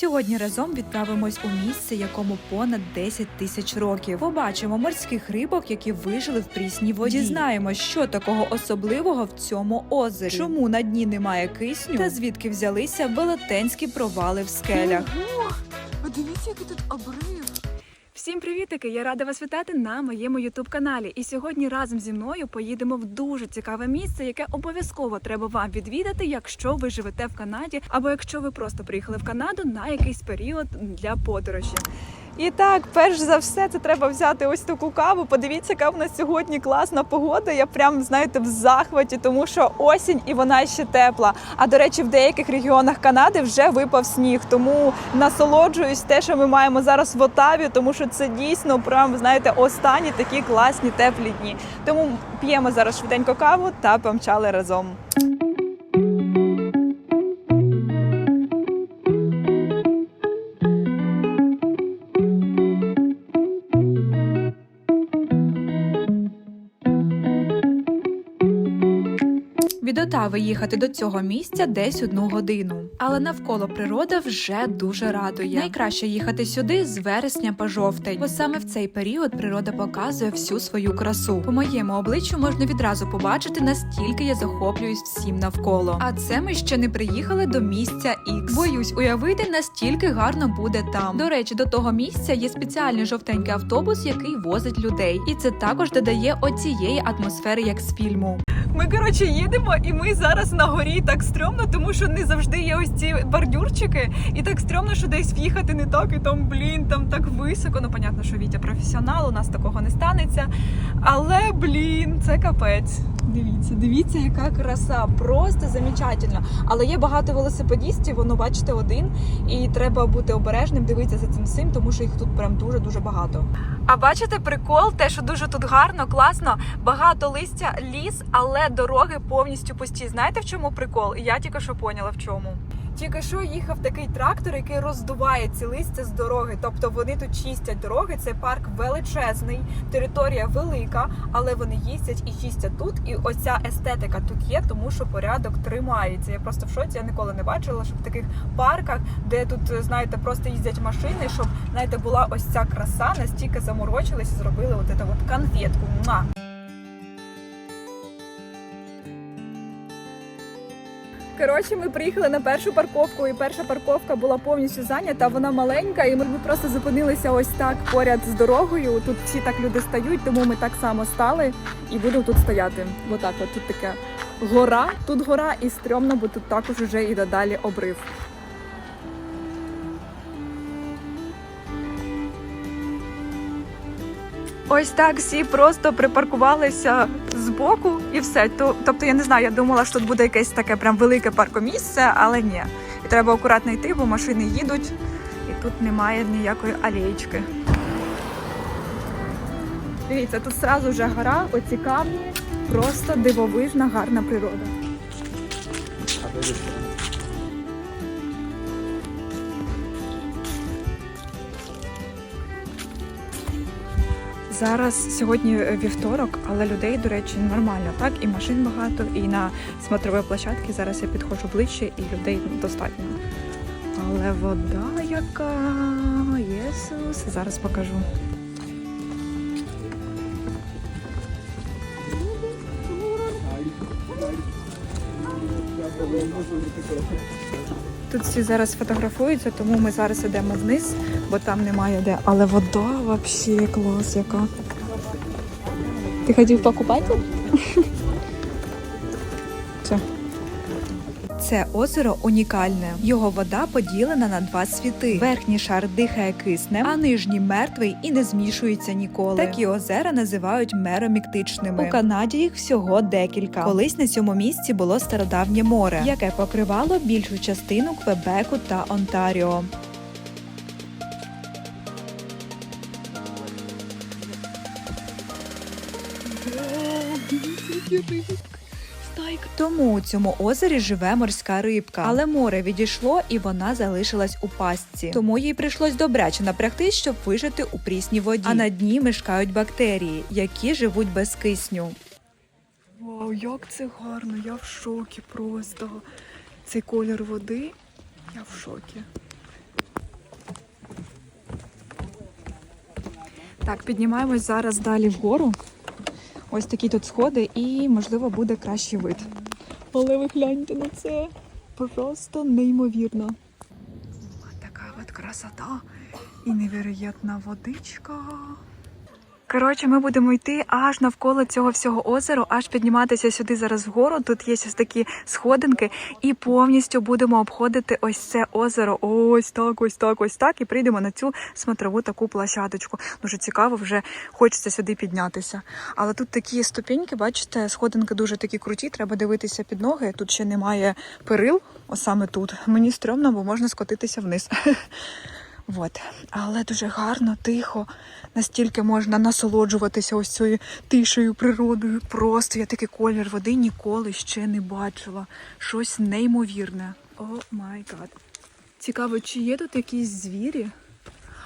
Сьогодні разом відправимось у місце, якому понад 10 тисяч років. Побачимо морських рибок, які вижили в прісній воді. Дізнаємось, що такого особливого в цьому озері, чому на дні немає кисню, та звідки взялися велетенські провали в скелях. Ого! Подивіться, який тут обрив. Всім привітики! Я рада вас вітати на моєму ютуб каналі. І сьогодні разом зі мною поїдемо в дуже цікаве місце, яке обов'язково треба вам відвідати, якщо ви живете в Канаді, або якщо ви просто приїхали в Канаду на якийсь період для подорожі. І так, перш за все, це треба взяти ось таку каву. Подивіться, яка в нас сьогодні класна погода. Я прям знаєте в захваті, тому що осінь і вона ще тепла. А до речі, в деяких регіонах Канади вже випав сніг. Тому насолоджуюсь те, що ми маємо зараз в Отаві, тому що це дійсно прям знаєте останні такі класні теплі дні. Тому п'ємо зараз швиденько каву та помчали разом. Від Отави їхати до цього місця десь одну годину. Але навколо природа вже дуже радує. Найкраще їхати сюди з вересня по жовтень, бо саме в цей період природа показує всю свою красу. По моєму обличчю можна відразу побачити, настільки я захоплююсь всім навколо. А це ми ще не приїхали до місця X. Боюсь уявити, настільки гарно буде там. До речі, до того місця є спеціальний жовтенький автобус, який возить людей, і це також додає оцієї атмосфери, як з фільму. Ми коротше їдемо, і ми зараз на горі так стрьомно, тому що не завжди є ось ці бордюрчики, і так стрьомно, що десь в'їхати не так, і там блін, там так високо. Ну, понятно, що Вітя професіонал, у нас такого не станеться. Але блін, це капець. Дивіться, дивіться, яка краса, просто замечательно. Але є багато велосипедістів, воно бачите один, і треба бути обережним, дивитися за цим всім, тому що їх тут прям дуже дуже багато. А бачите прикол, те, що дуже тут гарно, класно, багато листя, ліс, але дороги повністю пусті. Знаєте в чому прикол? Я тільки що поняла в чому. Тільки що їхав такий трактор, який роздуває ці листя з дороги. Тобто вони тут чистять дороги. Це парк величезний, територія велика, але вони їздять і чистять тут. І ось ця естетика тут є, тому що порядок тримається. Я просто в шоці, я ніколи не бачила, щоб в таких парках, де тут, знаєте, просто їздять машини, щоб знаєте, була ось ця краса, настільки заморочились зробили от от конфетку. Муа! Коротше, ми приїхали на першу парковку, і перша парковка була повністю зайнята. Вона маленька, і ми, просто зупинилися ось так поряд з дорогою. Тут всі так люди стають, тому ми так само стали і будемо тут стояти. Отак, от тут таке гора, тут гора і стрьомно, бо тут також вже і додалі обрив. Ось так всі просто припаркувалися збоку і все. Тобто, я не знаю, я думала, що тут буде якесь таке прям велике паркомісце, але ні. І треба акуратно йти, бо машини їдуть, і тут немає ніякої алеєчки. Дивіться, тут одразу вже гора, оці камні, просто дивовижна, гарна природа. Зараз сьогодні вівторок, але людей, до речі, нормально, так? І машин багато, і на смотровій площадці зараз я підходжу ближче, і людей достатньо. Але вода яка Єсус, зараз покажу. Тут всі зараз фотографуються, тому ми зараз йдемо вниз, бо там немає де. Але вода взагалі клас яка. Ти хотів покупати? Це озеро унікальне. Його вода поділена на два світи. Верхній шар дихає киснем, а нижній мертвий і не змішується ніколи. Такі озера називають мероміктичними. У Канаді їх всього декілька. Колись на цьому місці було стародавнє море, яке покривало більшу частину Квебеку та Онтаріо. Тому у цьому озері живе морська рибка, але море відійшло і вона залишилась у пастці. Тому їй прийшлось добряче напрягти, щоб вижити у прісній воді. А на дні мешкають бактерії, які живуть без кисню. Вау, як це гарно! Я в шокі просто. Цей колір води. Я в шокі. Так, піднімаємось зараз далі вгору. Ось такі тут сходи, і можливо буде кращий вид. Але ви гляньте на це. Просто неймовірно. О, така от красота і невероятна водичка. Коротше, ми будемо йти аж навколо цього всього озера, аж підніматися сюди зараз вгору. Тут є ось такі сходинки, і повністю будемо обходити ось це озеро. Ось так, ось так, ось так. І прийдемо на цю смотрову таку площадочку. Дуже цікаво, вже хочеться сюди піднятися. Але тут такі ступеньки, бачите, сходинки дуже такі круті. Треба дивитися під ноги. Тут ще немає перил, ось саме тут. Мені стрьомно, бо можна скотитися вниз. От. Але дуже гарно, тихо, настільки можна насолоджуватися ось цією тишею, природою. Просто я такий колір води ніколи ще не бачила. Щось неймовірне. О май гад. Цікаво, чи є тут якісь звірі?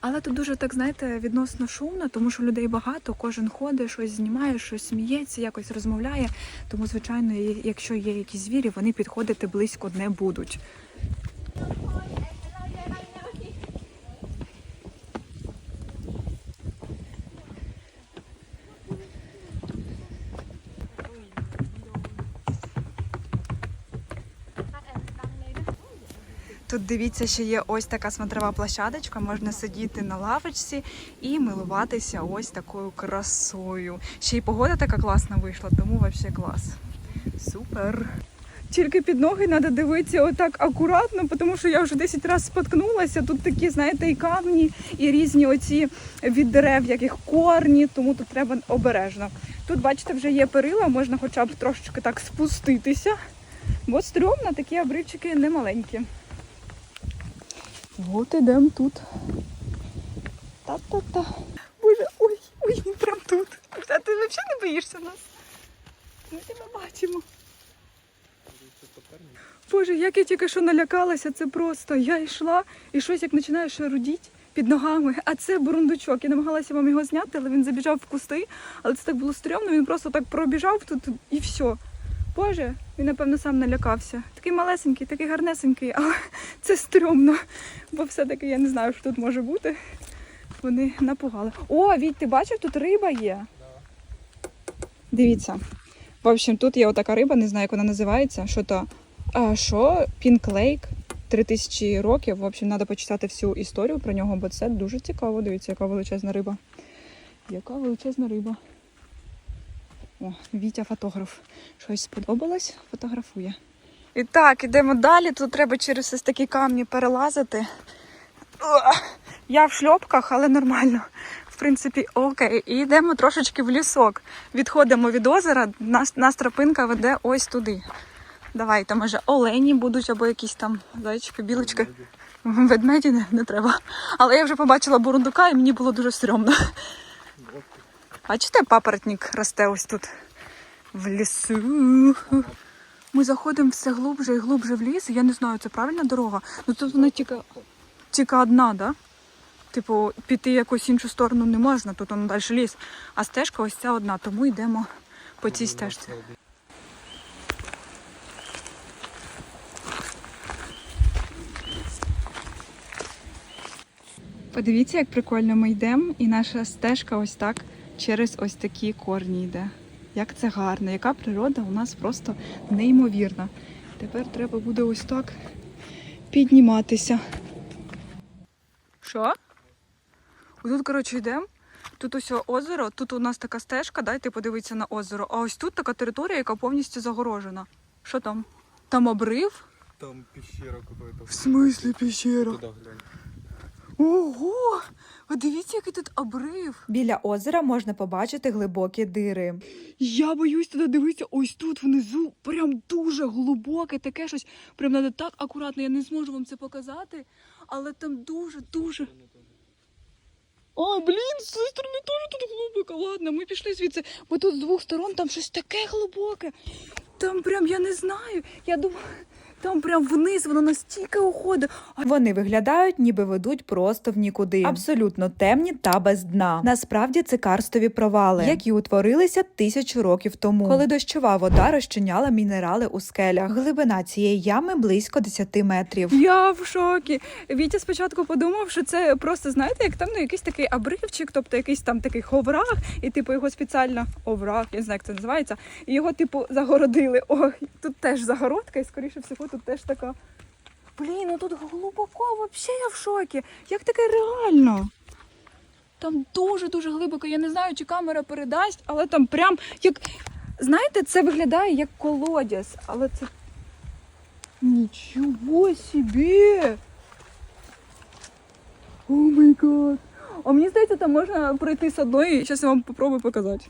Але тут дуже так, знаєте, відносно шумно, тому що людей багато, кожен ходить, щось знімає, щось сміється, якось розмовляє. Тому, звичайно, якщо є якісь звірі, вони підходити близько не будуть. Дивіться, що є ось така смотрова площадочка, можна сидіти на лавочці і милуватися ось такою красою. Ще й погода така класна вийшла, тому взагалі клас. Супер. Тільки під ноги треба дивитися отак акуратно, тому що я вже 10 разів споткнулася. Тут такі, знаєте, і камні, і різні оці від дерев, яких корні, тому тут треба обережно. Тут, бачите, вже є перила, можна хоча б трошечки так спуститися, бо стрьомно такі обривчики немаленькі. От ідемо тут. Та-та-та. Боже, ой, ой, він прям тут. А ти взагалі не боїшся нас? Ми тебе бачимо. Боже, як я тільки що налякалася, це просто. Я йшла і щось як починає шарудіть під ногами, а це бурундучок. Я намагалася вам його зняти, але він забіжав в кусти, але це так було стрьомно, він просто так пробіжав тут і все. Боже, він, напевно, сам налякався. Такий малесенький, такий гарнесенький, але це стрьомно. Бо все-таки я не знаю, що тут може бути. Вони напугали. О, Віть, ти бачив, тут риба є. Дивіться. В общем, тут є отака риба, не знаю, як вона називається. Що то? А, що? Пінк Лейк. 3000 років. В общем, треба почитати всю історію про нього, бо це дуже цікаво. Дивіться, яка величезна риба. Яка величезна риба. О, Вітя фотограф. Щось сподобалось, фотографує. І так, ідемо далі. Тут треба через ось такі камні перелазити. Я в шльопках, але нормально. В принципі, окей. І йдемо трошечки в лісок. Відходимо від озера, нас, нас тропинка веде ось туди. Давайте, може, олені будуть або якісь там зайчики, білочки. Ведмеді не, не треба. Але я вже побачила бурундука і мені було дуже стрьомно. Бачите, папоротник росте ось тут в лісу. Ми заходимо все глубже і глубже в ліс. Я не знаю, це правильна дорога. Ну тут вона тільки, тільки одна, да? Типу, піти якусь іншу сторону не можна, тут воно далі ліс. А стежка ось ця одна, тому йдемо по цій стежці. Подивіться, як прикольно ми йдемо, і наша стежка ось так через ось такі корні йде. Як це гарно, яка природа у нас просто неймовірна. Тепер треба буде ось так підніматися. Що? Тут, коротше, йдемо. Тут ось озеро, тут у нас така стежка, дайте подивитися на озеро. А ось тут така територія, яка повністю загорожена. Що там? Там обрив? Там пещера какая-то. В смислі пещера? Туда глянь. Ого! Ви дивіться, який тут обрив. Біля озера можна побачити глибокі дири. Я боюсь туди дивитися. Ось тут внизу прям дуже глибоке, таке щось. Прям треба так акуратно. Я не зможу вам це показати, але там дуже, дуже. О, блін, з цієї сторони теж тут глибоко. Ладно, ми пішли звідси, бо тут з двох сторон там щось таке глибоке. Там прям я не знаю. Я думала, Там прям вниз воно настільки уходить. Вони виглядають, ніби ведуть просто в нікуди. Абсолютно темні та без дна. Насправді це карстові провали, які утворилися тисячу років тому, коли дощова вода розчиняла мінерали у скелях. Глибина цієї ями близько 10 метрів. Я в шокі. Вітя спочатку подумав, що це просто, знаєте, як там ну, якийсь такий обривчик, тобто якийсь там такий овраг, і типу його спеціально овраг, я не знаю, як це називається, і його, типу, загородили. Ой, тут теж загородка, і скоріше всього, тут теж така. Блін, ну тут глибоко, взагалі я в шокі. Як таке реально? Там дуже-дуже глибоко. Я не знаю, чи камера передасть, але там прям як. Знаєте, це виглядає як колодязь, але це Ничего себе! О май гад! А мені здається, там можна пройти з одної. Зараз я вам попробую показати.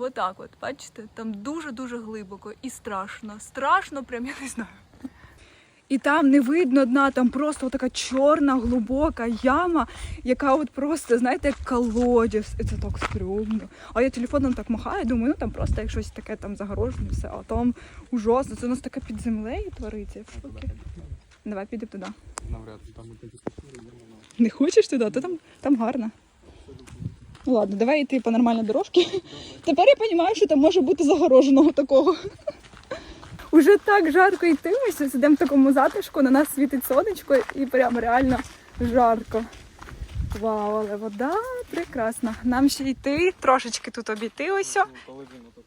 Вот так от, бачите, там дуже-дуже глибоко і страшно. Страшно, прям я не знаю. І там не видно дна, там просто така чорна, глибока яма, яка от просто, знаєте, як колодязь. І це так стрьомно. А я телефоном так махаю, думаю, ну там просто як щось таке там загорожене, все, а там ужасно. Це у нас таке під землею твориться. Я в шокі. Давай підемо туди. Навряд там. Не хочеш туди? То там, там гарно. Ладно, давай йти по нормальній дорожці. Тепер я розумію, що там може бути загороженого такого. Уже так жарко йти, ми сидимо в такому затишку, на нас світить сонечко і прям реально жарко. Вау, але вода прекрасна. Нам ще йти, трошечки тут обійти ось. Ну.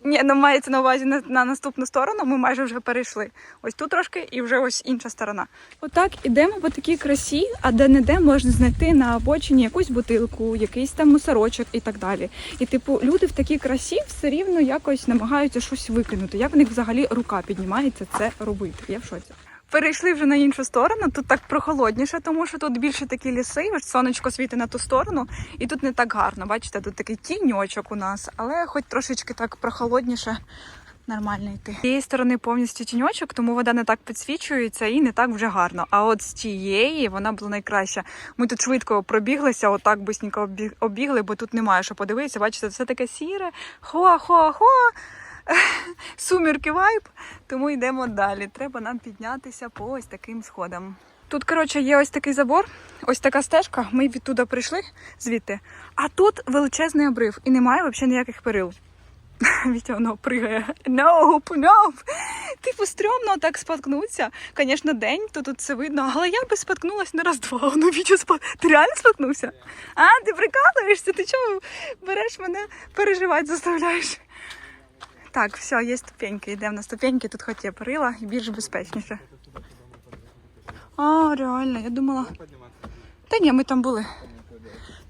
Ні, ну мається на увазі на, на наступну сторону. Ми майже вже перейшли. Ось тут трошки і вже ось інша сторона. Отак ідемо по такій красі, а де не де можна знайти на обочині якусь бутилку, якийсь там мусорочок і так далі. І типу, люди в такій красі все рівно якось намагаються щось викинути. Як в них взагалі рука піднімається це робити? Я в шоці. Перейшли вже на іншу сторону. Тут так прохолодніше, тому що тут більше такі ліси. Ось сонечко світить на ту сторону, і тут не так гарно. Бачите, тут такий тіньочок у нас, але хоч трошечки так прохолодніше. Нормально йти. З цієї сторони повністю тіньочок, тому вода не так підсвічується і не так вже гарно. А от з тієї вона була найкраща. Ми тут швидко пробіглися, отак бисенько обіг- обігли, бо тут немає що подивитися. Бачите, все таке сіре, хоа-хоа-хоа. Сумірки вайб, тому йдемо далі. Треба нам піднятися по ось таким сходам. Тут, коротше, є ось такий забор, ось така стежка. Ми відтуди прийшли звідти. А тут величезний обрив і немає взагалі ніяких перил. Вітя воно пригає. Nope, nope. Типу, стрьомно так споткнутися. Звісно, день, то тут все видно, але я би споткнулась на раз-два. Ну, Вітя спот... Ти реально споткнувся? А, ти прикалуєшся? Ти чого береш мене переживати, заставляєш? Так, все, є ступеньки. Йдемо на ступеньки, тут хоч є перила і більш безпечніше. А, реально, я думала. Та ні, ми там були.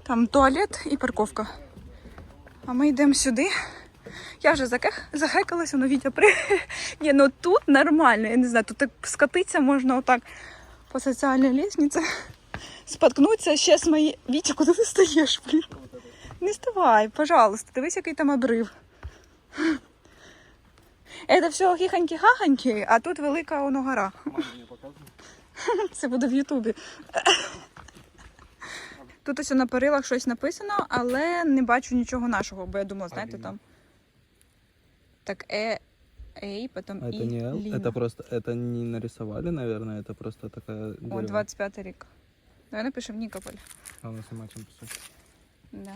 Там туалет і парковка. А ми йдемо сюди. Я вже закех, захекалася, ну Вітя при. Ні, ну тут нормально, я не знаю, тут так скатитися можна отак по соціальній лестниці. Споткнутися ще з мої. Вітя, куди ти стаєш, блін? Не ставай, пожалуйста, дивись, який там обрив. Це все хіханькі-хаханькі, а тут велика воно гора. Мама мне показывает. Це буде в Ютубі. Тут ось на перилах щось написано, але не бачу нічого нашого, бо я думала, знаєте, Аліна. там. Так, е, ей, потім А і это не Л? Ліна. Это просто, это не нарисовали, наверное, это просто такая О, дерево. 25 рік. Давай напишемо Нікополь. А у нас нема чим писати. Да.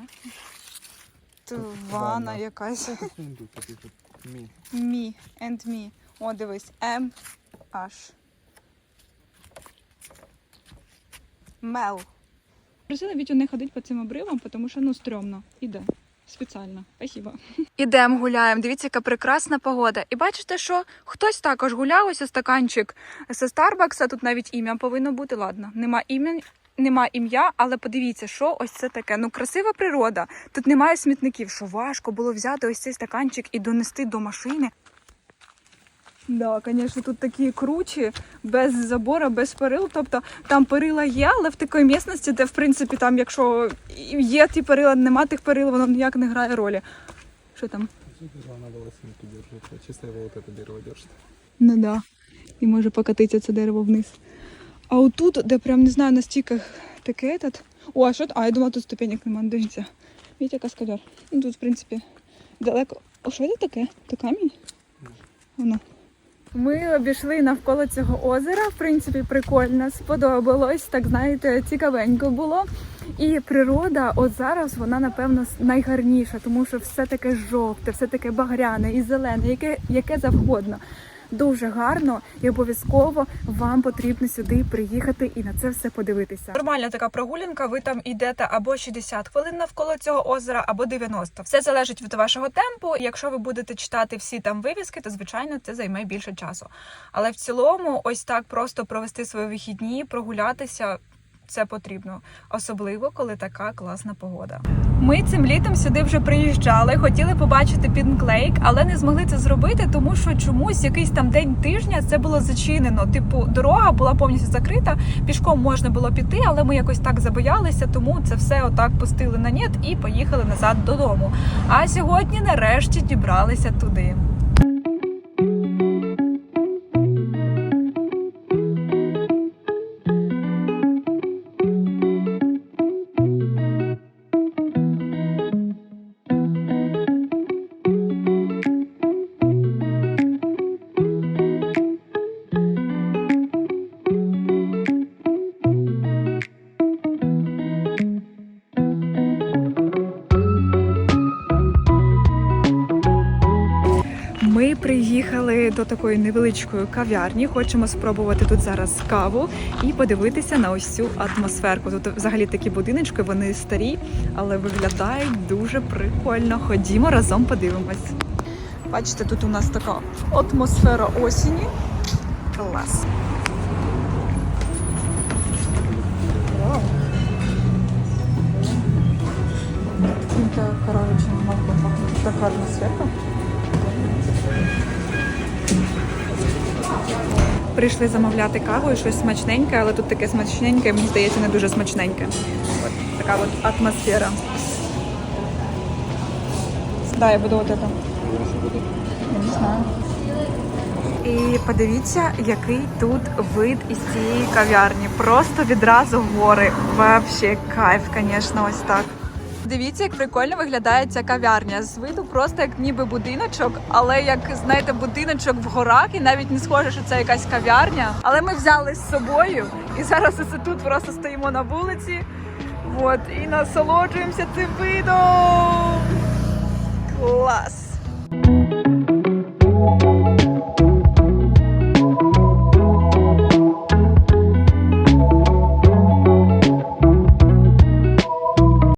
Ванна. Ванна якась. Мі. Me and me. О, дивись. М H. Мел. Просила Вітю не ходити по цим обривам, тому що ну стрьомно. Іде. Спеціально. Спасибо. Ідемо гуляємо. Дивіться, яка прекрасна погода. І бачите, що хтось також гуляв, ось стаканчик зі Старбакса. Тут навіть ім'я повинно бути. Ладно, нема ім'я. Нема ім'я, але подивіться, що ось це таке. Ну, красива природа. Тут немає смітників, що важко було взяти ось цей стаканчик і донести до машини. Да, звісно, тут такі кручі, без забора, без перил. Тобто там перила є, але в такій місцевості, де в принципі там, якщо є ті перила, нема тих перил, воно ніяк не грає ролі. Що там? Главное волосинки держит, а чисто его дерево держит. Ну да. І може покатитися це дерево вниз. А отут, де прям не знаю, настільки таке этот. О, а що? А, я думала, тут ступенек немає. Дивіться. Вітя каскадер. Ну тут, в принципі, далеко. О, що це таке? Це камінь? Воно. Ми обійшли навколо цього озера. В принципі, прикольно, сподобалось. Так знаєте, цікавенько було. І природа, от зараз вона напевно найгарніша, тому що все таке жовте, все таке багряне і зелене, яке, яке завгодно. Дуже гарно і обов'язково вам потрібно сюди приїхати і на це все подивитися. Нормальна така прогулянка. Ви там йдете або 60 хвилин навколо цього озера, або 90. Все залежить від вашого темпу. Якщо ви будете читати всі там вивіски, то звичайно це займе більше часу. Але в цілому, ось так просто провести свої вихідні, прогулятися. Це потрібно, особливо коли така класна погода. Ми цим літом сюди вже приїжджали, хотіли побачити Пінклейк, але не змогли це зробити, тому що чомусь якийсь там день тижня це було зачинено. Типу, дорога була повністю закрита. Пішком можна було піти, але ми якось так забоялися, тому це все отак пустили на нет і поїхали назад додому. А сьогодні нарешті дібралися туди. До такої невеличкої кав'ярні. Хочемо спробувати тут зараз каву і подивитися на ось цю атмосферку. Тут взагалі такі будиночки, вони старі, але виглядають дуже прикольно. Ходімо разом подивимось. Бачите, тут у нас така атмосфера осені. Клас. Вау. Каким-то атмосферка. Прийшли замовляти каву і щось смачненьке, але тут таке смачненьке, мені здається, не дуже смачненьке. Така от атмосфера. Да, я буду от это. Я не знаю. І подивіться, який тут вид із цієї кав'ярні. Просто відразу гори. Вообще кайф, звісно, ось так. Дивіться, як прикольно виглядає ця кав'ярня. З виду просто як ніби будиночок, але як знаєте, будиночок в горах, і навіть не схоже, що це якась кав'ярня. Але ми взяли з собою, і зараз ось тут просто стоїмо на вулиці. От, і насолоджуємося цим видом. Клас!